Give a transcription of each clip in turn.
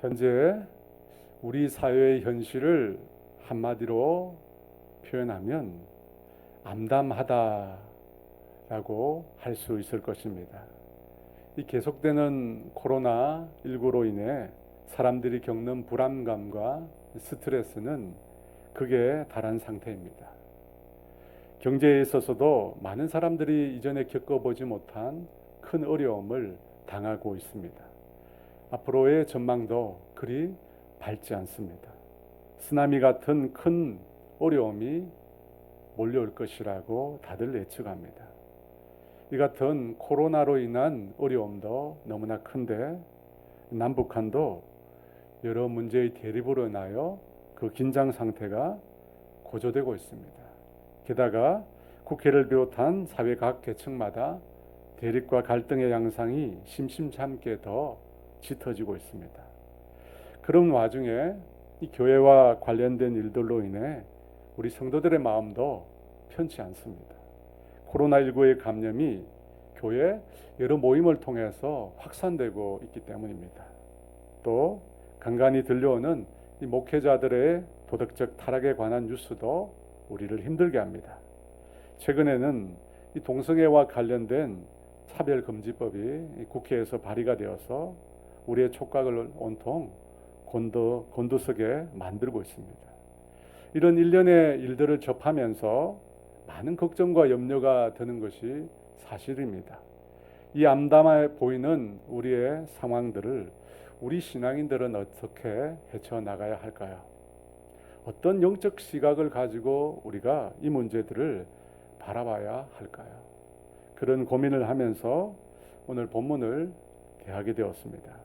현재 우리 사회의 현실을 한마디로 표현하면 암담하다라고 할 수 있을 것입니다. 이 계속되는 코로나 19로 인해 사람들이 겪는 불안감과 스트레스는 극에 달한 상태입니다. 경제에 있어서도 많은 사람들이 이전에 겪어보지 못한 큰 어려움을 당하고 있습니다. 앞으로의 전망도 그리 밝지 않습니다. 쓰나미 같은 큰 어려움이 몰려올 것이라고 다들 예측합니다. 이 같은 코로나로 인한 어려움도 너무나 큰데 남북한도 여러 문제의 대립으로 인하여 그 긴장 상태가 고조되고 있습니다. 게다가 국회를 비롯한 사회 각 계층마다 대립과 갈등의 양상이 심심찮게 더 짙어지고 있습니다. 그런 와중에 이 교회와 관련된 일들로 인해 우리 성도들의 마음도 편치 않습니다. 코로나19의 감염이 교회 여러 모임을 통해서 확산되고 있기 때문입니다. 또 간간히 들려오는 이 목회자들의 도덕적 타락에 관한 뉴스도 우리를 힘들게 합니다. 최근에는 이 동성애와 관련된 차별금지법이 국회에서 발의가 되어서 우리의 촉각을 온통 곤두, 곤두서게 만들고 있습니다. 이런 일련의 일들을 접하면서 많은 걱정과 염려가 드는 것이 사실입니다. 이 암담해 보이는 우리의 상황들을 우리 신앙인들은 어떻게 헤쳐나가야 할까요? 어떤 영적 시각을 가지고 우리가 이 문제들을 바라봐야 할까요? 그런 고민을 하면서 오늘 본문을 대하게 되었습니다.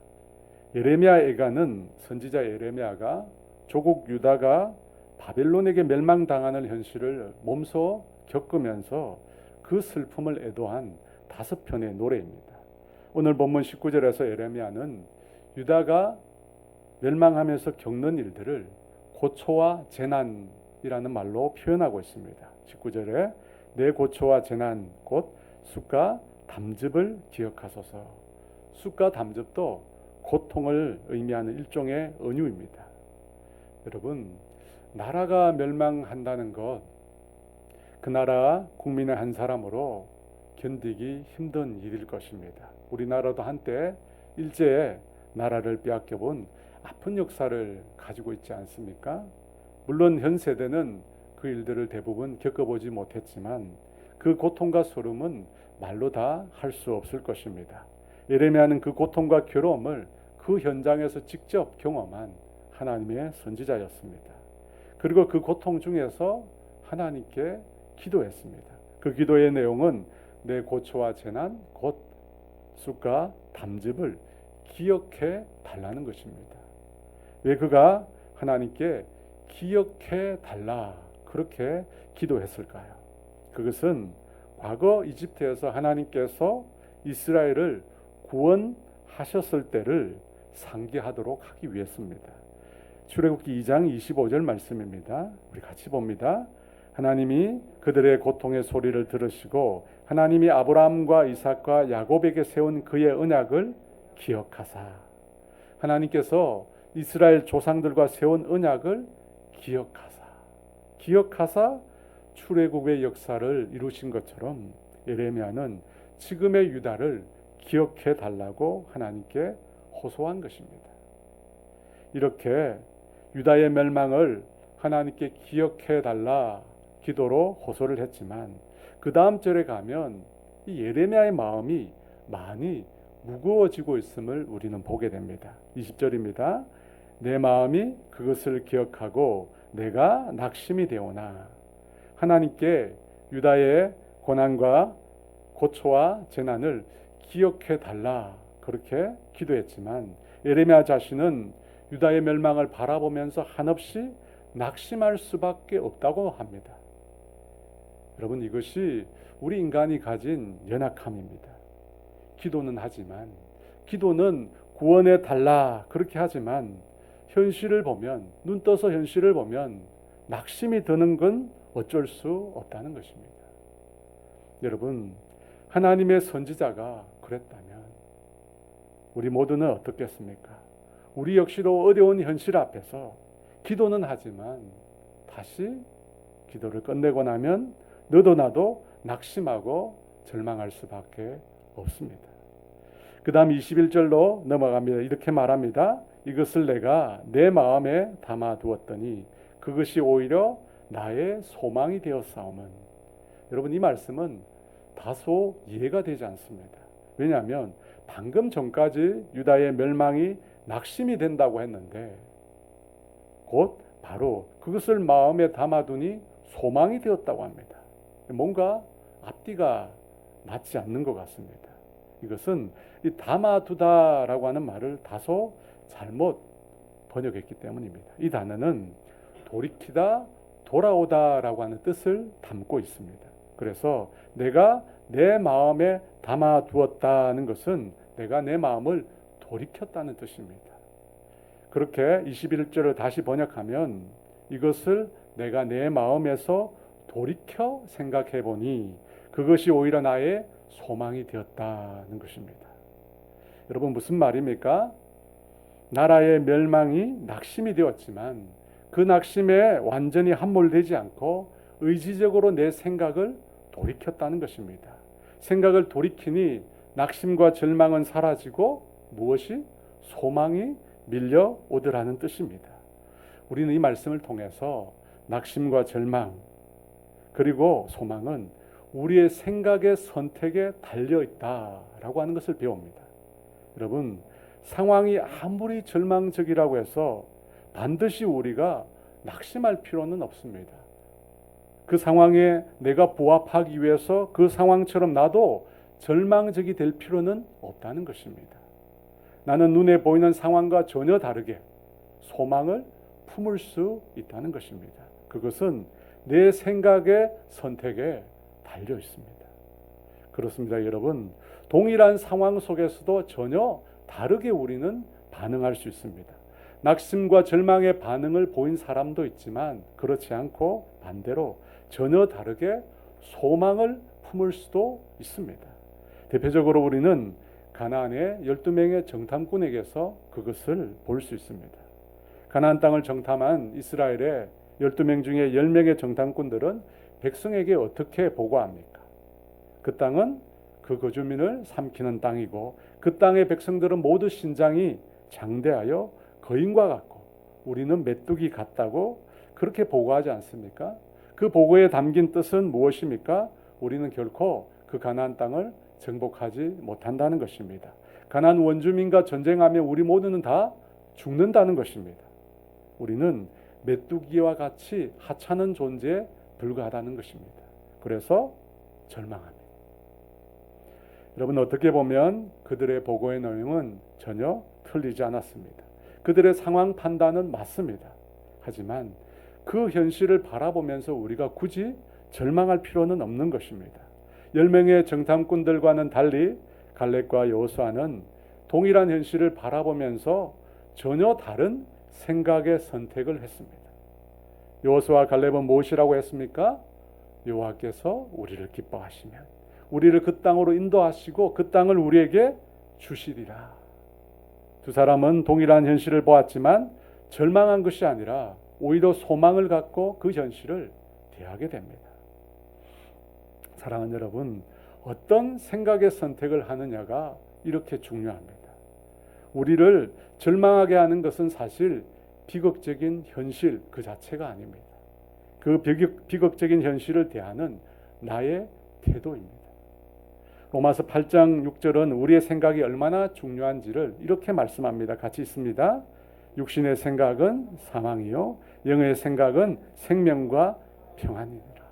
예레미야 애가는 선지자 예레미야가 조국 유다가 바벨론에게 멸망당하는 현실을 몸소 겪으면서 그 슬픔을 애도한 다섯 편의 노래입니다. 오늘 본문 19절에서 예레미야는 유다가 멸망하면서 겪는 일들을 고초와 재난이라는 말로 표현하고 있습니다. 19절에 내 고초와 재난 곧 숫과 담즙을 기억하소서. 숫과 담즙도 고통을 의미하는 일종의 은유입니다. 여러분, 나라가 멸망한다는 것, 그 나라 국민의 한 사람으로 견디기 힘든 일일 것입니다. 우리나라도 한때 일제에 나라를 빼앗겨 본 아픈 역사를 가지고 있지 않습니까? 물론 현 세대는 그 일들을 대부분 겪어보지 못했지만 그 고통과 소름은 말로 다 할 수 없을 것입니다. 예레미야는 그 고통과 괴로움을 그 현장에서 직접 경험한 하나님의 선지자였습니다. 그리고 그 고통 중에서 하나님께 기도했습니다. 그 기도의 내용은 내 고초와 재난 곧 쑥과 담즙을 기억해 달라는 것입니다. 왜 그가 하나님께 기억해 달라 그렇게 기도했을까요? 그것은 과거 이집트에서 하나님께서 이스라엘을 구원하셨을 때를 상기하도록 하기 위해서입니다. 출애굽기 2장 25절 말씀입니다. 우리 같이 봅니다. 하나님이 그들의 고통의 소리를 들으시고 하나님이 아브라함과 이삭과 야곱에게 세운 그의 언약을 기억하사 하나님께서 이스라엘 조상들과 세운 언약을 기억하사 기억하사 출애굽의 역사를 이루신 것처럼 예레미야는 지금의 유다를 기억해 달라고 하나님께 호소한 것입니다. 이렇게 유다의 멸망을 하나님께 기억해 달라 기도로 호소를 했지만 그 다음 절에 가면 이 예레미야의 마음이 많이 무거워지고 있음을 우리는 보게 됩니다. 20절입니다. 내 마음이 그것을 기억하고 내가 낙심이 되오나 하나님께 유다의 고난과 고초와 재난을 기억해 달라 그렇게 기도했지만 예레미야 자신은 유다의 멸망을 바라보면서 한없이 낙심할 수밖에 없다고 합니다. 여러분 이것이 우리 인간이 가진 연약함입니다. 기도는 하지만 기도는 구원해 달라 그렇게 하지만 현실을 보면 눈 떠서 현실을 보면 낙심이 드는 건 어쩔 수 없다는 것입니다. 여러분 하나님의 선지자가 그랬다면 우리 모두는 어떻겠습니까? 우리 역시도 어려운 현실 앞에서 기도는 하지만 다시 기도를 끝내고 나면 너도 나도 낙심하고 절망할 수밖에 없습니다. 그 다음 21절로 넘어갑니다. 이렇게 말합니다. 이것을 내가 내 마음에 담아두었더니 그것이 오히려 나의 소망이 되었사오면 여러분 이 말씀은 다소 이해가 되지 않습니다. 왜냐하면 방금 전까지 유다의 멸망이 낙심이 된다고 했는데 곧 바로 그것을 마음에 담아두니 소망이 되었다고 합니다. 뭔가 앞뒤가 맞지 않는 것 같습니다. 이것은 이 담아두다라고 하는 말을 다소 잘못 번역했기 때문입니다. 이 단어는 돌이키다, 돌아오다라고 하는 뜻을 담고 있습니다. 그래서 내가 내 마음에 담아 두었다는 것은 내가 내 마음을 돌이켰다는 뜻입니다. 그렇게 21절을 다시 번역하면 이것을 내가 내 마음에서 돌이켜 생각해 보니 그것이 오히려 나의 소망이 되었다는 것입니다. 여러분 무슨 말입니까? 나라의 멸망이 낙심이 되었지만 그 낙심에 완전히 함몰되지 않고 의지적으로 내 생각을 돌이켰다는 것입니다. 생각을 돌이키니 낙심과 절망은 사라지고 무엇이 소망이 밀려오더라는 뜻입니다. 우리는 이 말씀을 통해서 낙심과 절망 그리고 소망은 우리의 생각의 선택에 달려 있다라고 하는 것을 배웁니다. 여러분, 상황이 아무리 절망적이라고 해서 반드시 우리가 낙심할 필요는 없습니다. 그 상황에 내가 부합하기 위해서 그 상황처럼 나도 절망적이 될 필요는 없다는 것입니다. 나는 눈에 보이는 상황과 전혀 다르게 소망을 품을 수 있다는 것입니다. 그것은 내 생각의 선택에 달려 있습니다. 그렇습니다, 여러분. 동일한 상황 속에서도 전혀 다르게 우리는 반응할 수 있습니다. 낙심과 절망의 반응을 보인 사람도 있지만 그렇지 않고 반대로 전혀 다르게 소망을 품을 수도 있습니다. 대표적으로 우리는 가나안의 12명의 정탐꾼에게서 그것을 볼 수 있습니다. 가나안 땅을 정탐한 이스라엘의 12명 중에 10명의 정탐꾼들은 백성에게 어떻게 보고합니까? 그 땅은 그 거주민을 삼키는 땅이고 그 땅의 백성들은 모두 신장이 장대하여 거인과 같고 우리는 메뚜기 같다고 그렇게 보고하지 않습니까? 그 보고에 담긴 뜻은 무엇입니까? 우리는 결코 그 가나안 땅을 정복하지 못한다는 것입니다. 가나안 원주민과 전쟁하면 우리 모두는 다 죽는다는 것입니다. 우리는 메뚜기와 같이 하찮은 존재에 불과하다는 것입니다. 그래서 절망합니다. 여러분 어떻게 보면 그들의 보고의 내용은 전혀 틀리지 않았습니다. 그들의 상황 판단은 맞습니다. 하지만 그 현실을 바라보면서 우리가 굳이 절망할 필요는 없는 것입니다. 10명의 정탐꾼들과는 달리 갈렙과 여호수아는 동일한 현실을 바라보면서 전혀 다른 생각의 선택을 했습니다. 여호수아 갈렙은 무엇이라고 했습니까? 여호와께서 우리를 기뻐하시면 우리를 그 땅으로 인도하시고 그 땅을 우리에게 주시리라. 두 사람은 동일한 현실을 보았지만 절망한 것이 아니라 오히려 소망을 갖고 그 현실을 대하게 됩니다. 사랑하는 여러분, 어떤 생각의 선택을 하느냐가 이렇게 중요합니다. 우리를 절망하게 하는 것은 사실 비극적인 현실 그 자체가 아닙니다. 그 비극, 적인 현실을 대하는 나의 태도입니다. 로마서 8장 6절은 우리의 생각이 얼마나 중요한지를 이렇게 말씀합니다. 같이 있습니다. 육신의 생각은 사망이요 영의 생각은 생명과 평안이니라.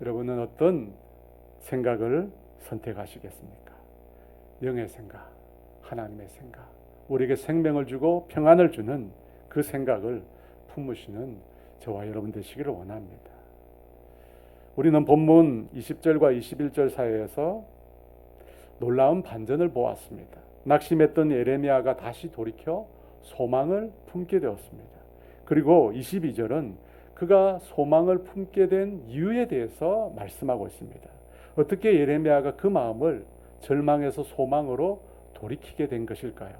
여러분은 어떤 생각을 선택하시겠습니까? 영의 생각, 하나님의 생각, 우리에게 생명을 주고 평안을 주는 그 생각을 품으시는 저와 여러분 되시기를 원합니다. 우리는 본문 20절과 21절 사이에서 놀라운 반전을 보았습니다. 낙심했던 예레미야가 다시 돌이켜 소망을 품게 되었습니다. 그리고 22절은 그가 소망을 품게 된 이유에 대해서 말씀하고 있습니다. 어떻게 예레미야가 그 마음을 절망에서 소망으로 돌이키게 된 것일까요?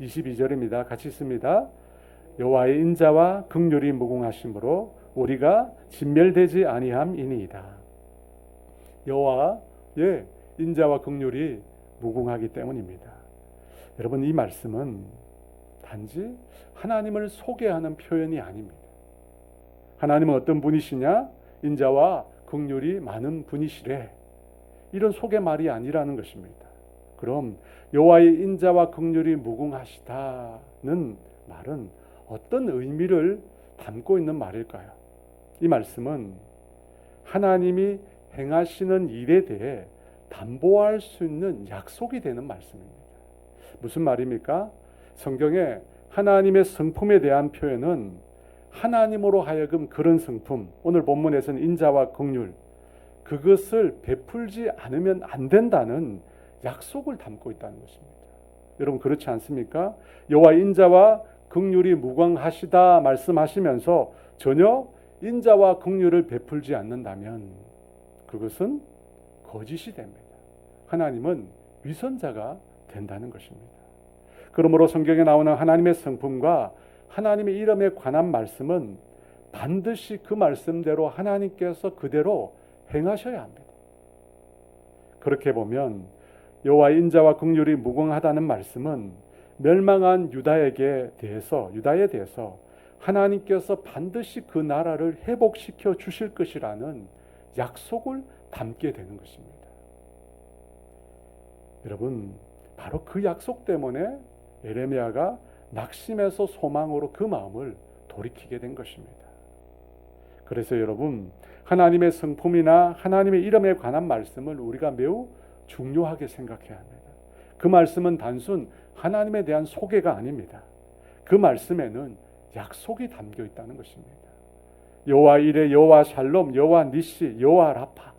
22절입니다. 같이 있습니다. 여호와의 인자와 극률이 무궁하심으로 우리가 진멸되지 아니함이니이다. 여호와의 인자와 극률이 무궁하기 때문입니다. 여러분 이 말씀은 단지 하나님을 소개하는 표현이 아닙니다. 하나님은 어떤 분이시냐? 인자와 극률이 많은 분이시래. 이런 소개 말이 아니라는 것입니다. 그럼 여호와의 인자와 극률이 무궁하시다는 말은 어떤 의미를 담고 있는 말일까요? 이 말씀은 하나님이 행하시는 일에 대해 담보할 수 있는 약속이 되는 말씀입니다. 무슨 말입니까? 성경에 하나님의 성품에 대한 표현은 하나님으로 하여금 그런 성품, 오늘 본문에서는 인자와 긍휼, 그것을 베풀지 않으면 안 된다는 약속을 담고 있다는 것입니다. 여러분 그렇지 않습니까? 여호와 인자와 긍휼이 무광하시다 말씀하시면서 전혀 인자와 긍휼을 베풀지 않는다면 그것은 거짓이 됩니다. 하나님은 위선자가 된다는 것입니다. 그러므로 성경에 나오는 하나님의 성품과 하나님의 이름에 관한 말씀은 반드시 그 말씀대로 하나님께서 그대로 행하셔야 합니다. 그렇게 보면 여호와의 인자와 긍휼이 무궁하다는 말씀은 멸망한 유다에게 대해서 유다에 대해서 하나님께서 반드시 그 나라를 회복시켜 주실 것이라는 약속을 담게 되는 것입니다. 여러분 바로 그 약속 때문에 에레미야가 낙심에서 소망으로 그 마음을 돌이키게 된 것입니다. 그래서 여러분 하나님의 성품이나 하나님의 이름에 관한 말씀을 우리가 매우 중요하게 생각해야 합니다. 그 말씀은 단순 하나님에 대한 소개가 아닙니다. 그 말씀에는 약속이 담겨 있다는 것입니다. 여호와 이레, 여호와 샬롬, 여호와 니시, 여호와 라파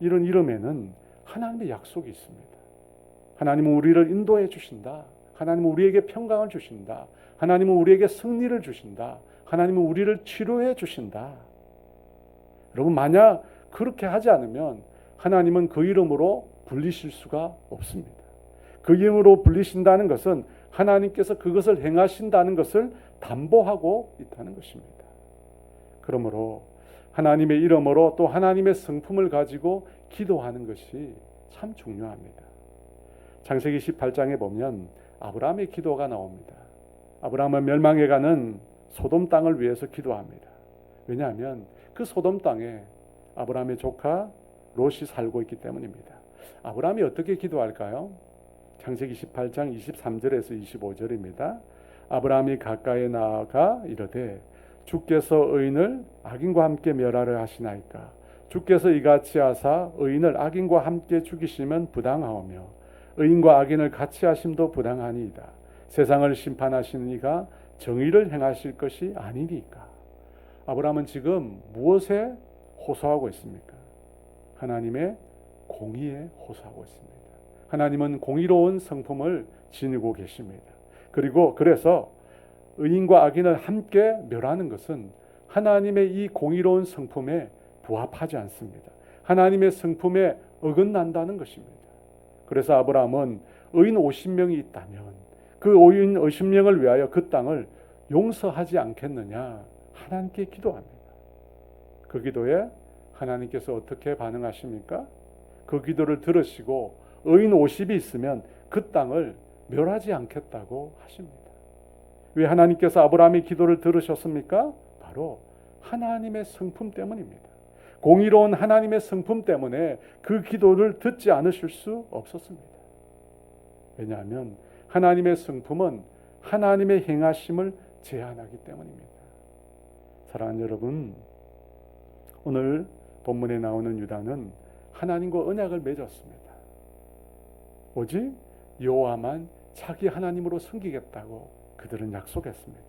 이런 이름에는 하나님의 약속이 있습니다. 하나님은 우리를 인도해 주신다. 하나님은 우리에게 평강을 주신다. 하나님은 우리에게 승리를 주신다. 하나님은 우리를 치료해 주신다. 여러분 만약 그렇게 하지 않으면 하나님은 그 이름으로 불리실 수가 없습니다. 그 이름으로 불리신다는 것은 하나님께서 그것을 행하신다는 것을 담보하고 있다는 것입니다. 그러므로 하나님의 이름으로 또 하나님의 성품을 가지고 기도하는 것이 참 중요합니다. 창세기 18장에 보면 아브라함의 기도가 나옵니다. 아브라함은 멸망해 가는 소돔 땅을 위해서 기도합니다. 왜냐하면 그 소돔 땅에 아브라함의 조카 롯이 살고 있기 때문입니다. 아브라함이 어떻게 기도할까요? 창세기 18장 23절에서 25절입니다. 아브라함이 가까이 나아가 이르되 주께서 의인을 악인과 함께 멸하려 하시나이까 주께서 이같이 하사 의인을 악인과 함께 죽이시면 부당하오며 의인과 악인을 같이 하심도 부당하니이다. 세상을 심판하시는 이가 정의를 행하실 것이 아니니까. 아브라함은 지금 무엇에 호소하고 있습니까? 하나님의 공의에 호소하고 있습니다. 하나님은 공의로운 성품을 지니고 계십니다. 그리고 그래서 의인과 악인을 함께 멸하는 것은 하나님의 이 공의로운 성품에 부합하지 않습니다. 하나님의 성품에 어긋난다는 것입니다. 그래서 아브라함은 의인 50명이 있다면 그 의인 50명을 위하여 그 땅을 용서하지 않겠느냐 하나님께 기도합니다. 그 기도에 하나님께서 어떻게 반응하십니까? 그 기도를 들으시고 의인 50이 있으면 그 땅을 멸하지 않겠다고 하십니다. 왜 하나님께서 아브라함의 기도를 들으셨습니까? 바로 하나님의 성품 때문입니다. 공의로운 하나님의 성품 때문에 그 기도를 듣지 않으실 수 없었습니다. 왜냐하면 하나님의 성품은 하나님의 행하심을 제한하기 때문입니다. 사랑하는 여러분, 오늘 본문에 나오는 유다는 하나님과 언약을 맺었습니다. 오직 여호와만 자기 하나님으로 섬기겠다고 그들은 약속했습니다.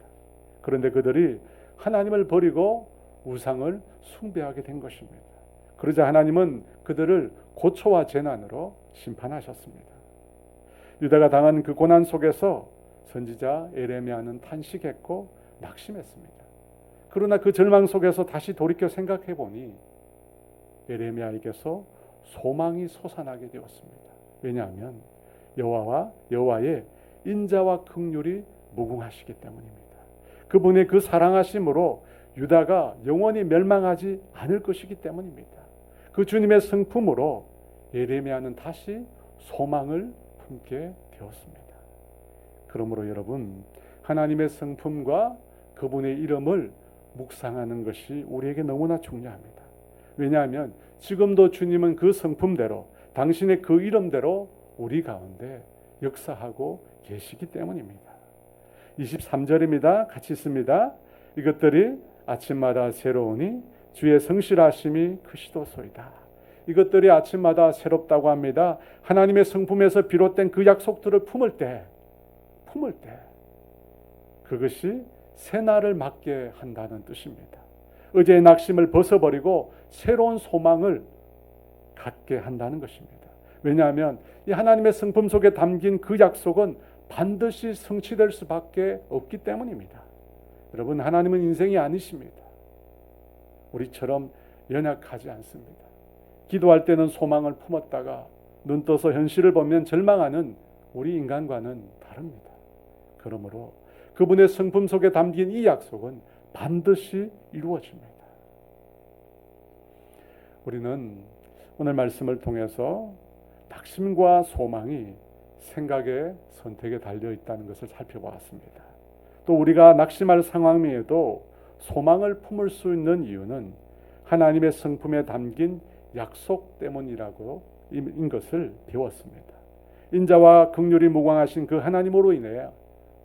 그런데 그들이 하나님을 버리고 우상을 숭배하게 된 것입니다. 그러자 하나님은 그들을 고초와 재난으로 심판하셨습니다. 유다가 당한 그 고난 속에서 선지자 에레미야는 탄식했고 낙심했습니다. 그러나 그 절망 속에서 다시 돌이켜 생각해 보니 에레미야에게서 소망이 솟아나게 되었습니다. 왜냐하면 여호와와 여호와의 인자와 긍휼이 무궁하시기 때문입니다. 그분의 그 사랑하심으로 유다가 영원히 멸망하지 않을 것이기 때문입니다. 그 주님의 성품으로 예레미야는 다시 소망을 품게 되었습니다. 그러므로 여러분 하나님의 성품과 그분의 이름을 묵상하는 것이 우리에게 너무나 중요합니다. 왜냐하면 지금도 주님은 그 성품대로 당신의 그 이름대로 우리 가운데 역사하고 계시기 때문입니다. 23절입니다. 같이 있습니다. 이것들이 아침마다 새로우니 주의 성실하심이 크시도소이다. 이것들이 아침마다 새롭다고 합니다. 하나님의 성품에서 비롯된 그 약속들을 품을 때, 품을 때, 그것이 새날을 맞게 한다는 뜻입니다. 어제의 낙심을 벗어버리고 새로운 소망을 갖게 한다는 것입니다. 왜냐하면 이 하나님의 성품 속에 담긴 그 약속은 반드시 성취될 수밖에 없기 때문입니다. 여러분 하나님은 인생이 아니십니다. 우리처럼 연약하지 않습니다. 기도할 때는 소망을 품었다가 눈 떠서 현실을 보면 절망하는 우리 인간과는 다릅니다. 그러므로 그분의 성품 속에 담긴 이 약속은 반드시 이루어집니다. 우리는 오늘 말씀을 통해서 낙심과 소망이 생각의 선택에 달려 있다는 것을 살펴보았습니다. 또 우리가 낙심할 상황에도 소망을 품을 수 있는 이유는 하나님의 성품에 담긴 약속 때문이라고 인 것을 배웠습니다. 인자와 극률이 무광하신 그 하나님으로 인해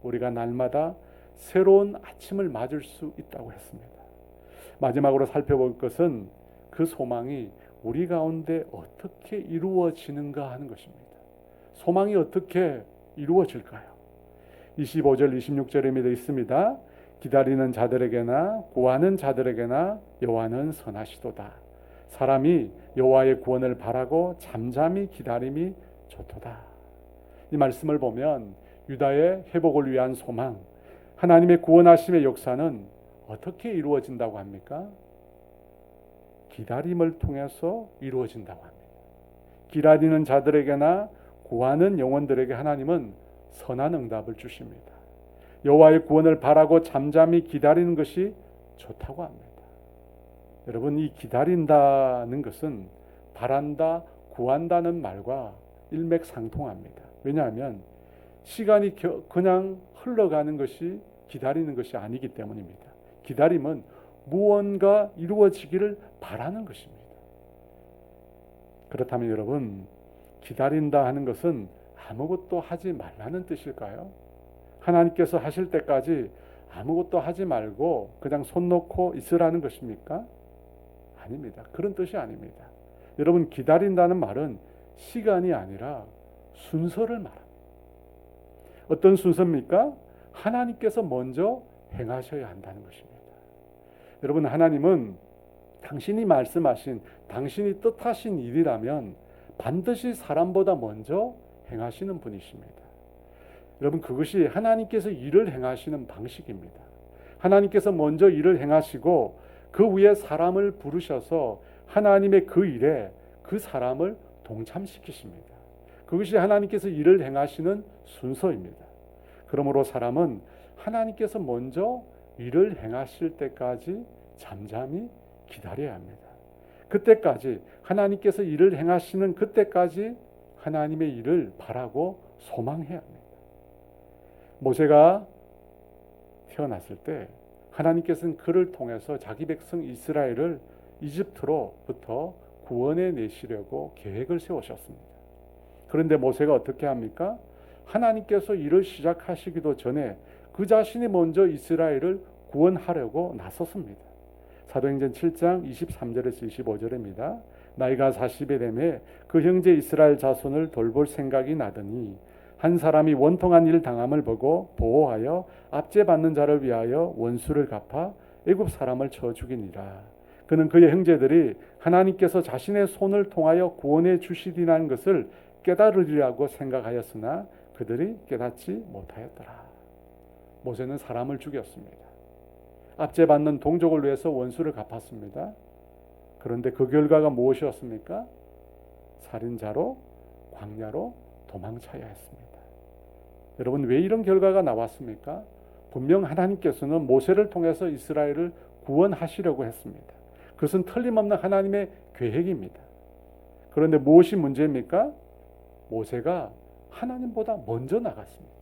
우리가 날마다 새로운 아침을 맞을 수 있다고 했습니다. 마지막으로 살펴볼 것은 그 소망이 우리 가운데 어떻게 이루어지는가 하는 것입니다. 소망이 어떻게 이루어질까요? 25절 26절에 되어 있습니다. 기다리는 자들에게나 구하는 자들에게나 여호와는 선하시도다. 사람이 여호와의 구원을 바라고 잠잠히 기다림이 좋도다. 이 말씀을 보면 유다의 회복을 위한 소망, 하나님의 구원하심의 역사는 어떻게 이루어진다고 합니까? 기다림을 통해서 이루어진다고 합니다. 기다리는 자들에게나 구하는 영혼들에게 하나님은 선한 응답을 주십니다. 여호와의 구원을 바라고 잠잠히 기다리는 것이 좋다고 합니다. 여러분 이 기다린다는 것은 바란다, 구한다는 말과 일맥상통합니다. 왜냐하면 시간이 그냥 흘러가는 것이 기다리는 것이 아니기 때문입니다. 기다림은 무언가 이루어지기를 바라는 것입니다. 그렇다면 여러분 기다린다 하는 것은 아무것도 하지 말라는 뜻일까요? 하나님께서 하실 때까지 아무것도 하지 말고 그냥 손 놓고 있으라는 것입니까? 아닙니다. 그런 뜻이 아닙니다. 여러분 기다린다는 말은 시간이 아니라 순서를 말합니다. 어떤 순서입니까? 하나님께서 먼저 행하셔야 한다는 것입니다. 여러분 하나님은 당신이 말씀하신 당신이 뜻하신 일이라면 반드시 사람보다 먼저 행하시는 분이십니다. 여러분 그것이 하나님께서 일을 행하시는 방식입니다. 하나님께서 먼저 일을 행하시고 그 위에 사람을 부르셔서 하나님의 그 일에 그 사람을 동참시키십니다. 그것이 하나님께서 일을 행하시는 순서입니다. 그러므로 사람은 하나님께서 먼저 일을 행하실 때까지 잠잠히 기다려야 합니다. 그때까지 하나님께서 일을 행하시는 그때까지 하나님의 일을 바라고 소망해야 합니다. 모세가 태어났을 때 하나님께서는 그를 통해서 자기 백성 이스라엘을 이집트로부터 구원해 내시려고 계획을 세우셨습니다. 그런데 모세가 어떻게 합니까? 하나님께서 일을 시작하시기도 전에 그 자신이 먼저 이스라엘을 구원하려고 나섰습니다. 사도행전 7장 23절에서 25절입니다. 나이가 40에 되매 그 형제 이스라엘 자손을 돌볼 생각이 나더니 한 사람이 원통한 일 당함을 보고 보호하여 압제받는 자를 위하여 원수를 갚아 애굽 사람을 쳐 죽이니라. 그는 그의 형제들이 하나님께서 자신의 손을 통하여 구원해 주시리라는 것을 깨달으리라고 생각하였으나 그들이 깨닫지 못하였더라. 모세는 사람을 죽였습니다. 압제받는 동족을 위해서 원수를 갚았습니다. 그런데 그 결과가 무엇이었습니까? 살인자로 광야로 도망쳐야 했습니다. 여러분 왜 이런 결과가 나왔습니까? 분명 하나님께서는 모세를 통해서 이스라엘을 구원하시려고 했습니다. 그것은 틀림없는 하나님의 계획입니다. 그런데 무엇이 문제입니까? 모세가 하나님보다 먼저 나갔습니다.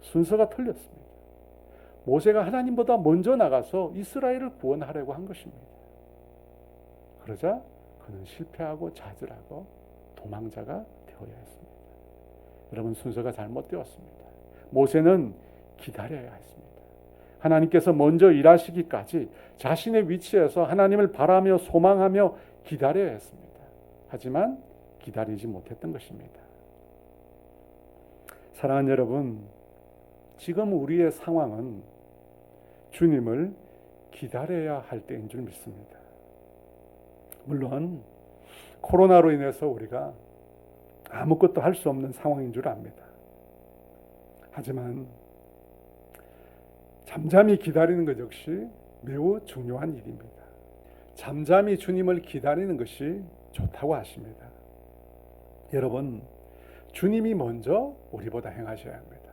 순서가 틀렸습니다. 모세가 하나님보다 먼저 나가서 이스라엘을 구원하려고 한 것입니다. 그러자 그는 실패하고 좌절하고 도망자가 되어야 했습니다. 여러분 순서가 잘못되었습니다. 모세는 기다려야 했습니다. 하나님께서 먼저 일하시기까지 자신의 위치에서 하나님을 바라며 소망하며 기다려야 했습니다. 하지만 기다리지 못했던 것입니다. 사랑하는 여러분, 지금 우리의 상황은 주님을 기다려야 할 때인 줄 믿습니다. 물론 코로나로 인해서 우리가 아무것도 할 수 없는 상황인 줄 압니다. 하지만 잠잠히 기다리는 것 역시 매우 중요한 일입니다. 잠잠히 주님을 기다리는 것이 좋다고 하십니다. 여러분, 주님이 먼저 우리보다 행하셔야 합니다.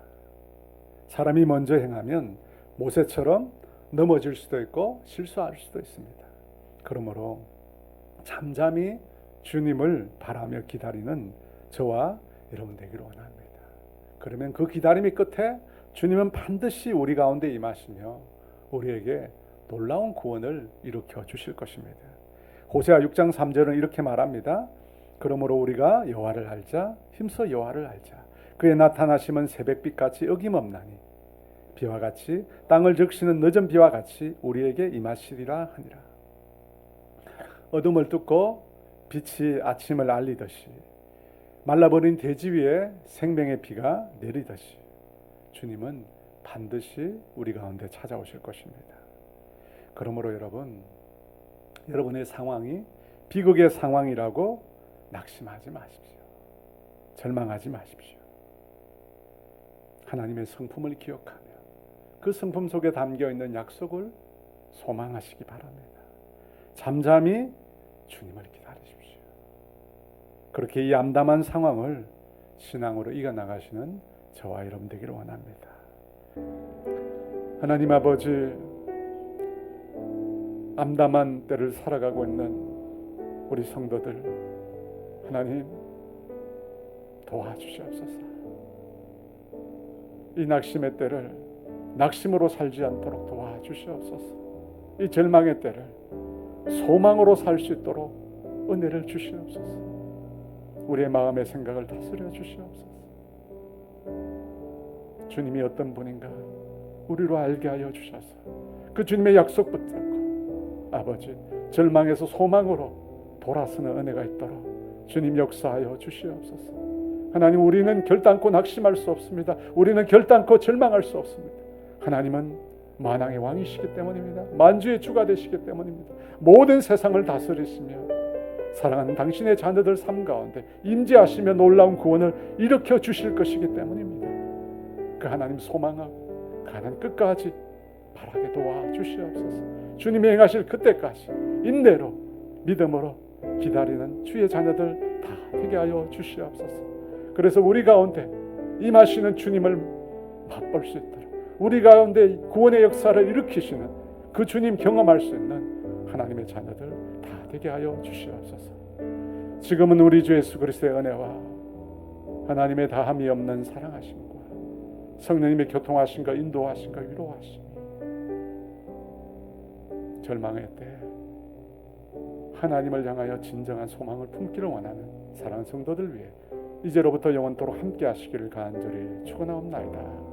사람이 먼저 행하면 모세처럼 넘어질 수도 있고 실수할 수도 있습니다. 그러므로 잠잠히 주님을 바라며 기다리는 저와 여러분 되기를 원합니다. 그러면 그 기다림의 끝에 주님은 반드시 우리 가운데 임하시며 우리에게 놀라운 구원을 일으켜 주실 것입니다. 호세아 6장 3절은 이렇게 말합니다. 그러므로 우리가 여호와를 알자 힘써 여호와를 알자 그의 나타나심은 새벽빛 같이 어김없나니 비와 같이 땅을 적시는 늦은 비와 같이 우리에게 임하시리라 하니라. 어둠을 뚫고 빛이 아침을 알리듯이 말라버린 대지 위에 생명의 비가 내리듯이 주님은 반드시 우리 가운데 찾아오실 것입니다. 그러므로 여러분, 여러분의 상황이 비극의 상황이라고 낙심하지 마십시오. 절망하지 마십시오. 하나님의 성품을 기억하며 그 성품 속에 담겨 있는 약속을 소망하시기 바랍니다. 잠잠히 주님을 기다리십시오. 그렇게 이 암담한 상황을 신앙으로 이겨 나가시는 저와 여러분 되기를 원합니다. 하나님 아버지 암담한 때를 살아가고 있는 우리 성도들 하나님 도와주시옵소서. 이 낙심의 때를 낙심으로 살지 않도록 도와주시옵소서. 이 절망의 때를 소망으로 살 수 있도록 은혜를 주시옵소서. 우리의 마음의 생각을 다스려 주시옵소서. 주님이 어떤 분인가 우리로 알게 하여 주셔서 그 주님의 약속 붙잡고 아버지 절망에서 소망으로 돌아서는 은혜가 있도록 주님 역사하여 주시옵소서. 하나님 우리는 결단코 낙심할 수 없습니다. 우리는 결단코 절망할 수 없습니다. 하나님은 만왕의 왕이시기 때문입니다. 만주의 주가 되시기 때문입니다. 모든 세상을 다스리시며 사랑하는 당신의 자녀들 삶 가운데 임재하시며 놀라운 구원을 일으켜 주실 것이기 때문입니다. 그 하나님 소망하고 가는 끝까지 바라게 도와 주시옵소서. 주님이 행하실 그때까지 인내로 믿음으로 기다리는 주의 자녀들 다 되게 하여 주시옵소서. 그래서 우리 가운데 임하시는 주님을 맛볼 수 있도록 우리 가운데 구원의 역사를 일으키시는 그 주님 경험할 수 있는 하나님의 자녀들 다 되게 하여 주시옵소서. 지금은 우리 주 예수 그리스도의 은혜와 하나님의 다함이 없는 사랑하심과 성령님의 교통하심과 인도하심과 위로하심 절망의 때 하나님을 향하여 진정한 소망을 품기를 원하는 사랑하는 성도들 위해 이제로부터 영원토록 함께 하시기를 간절히 축원하옵나이다.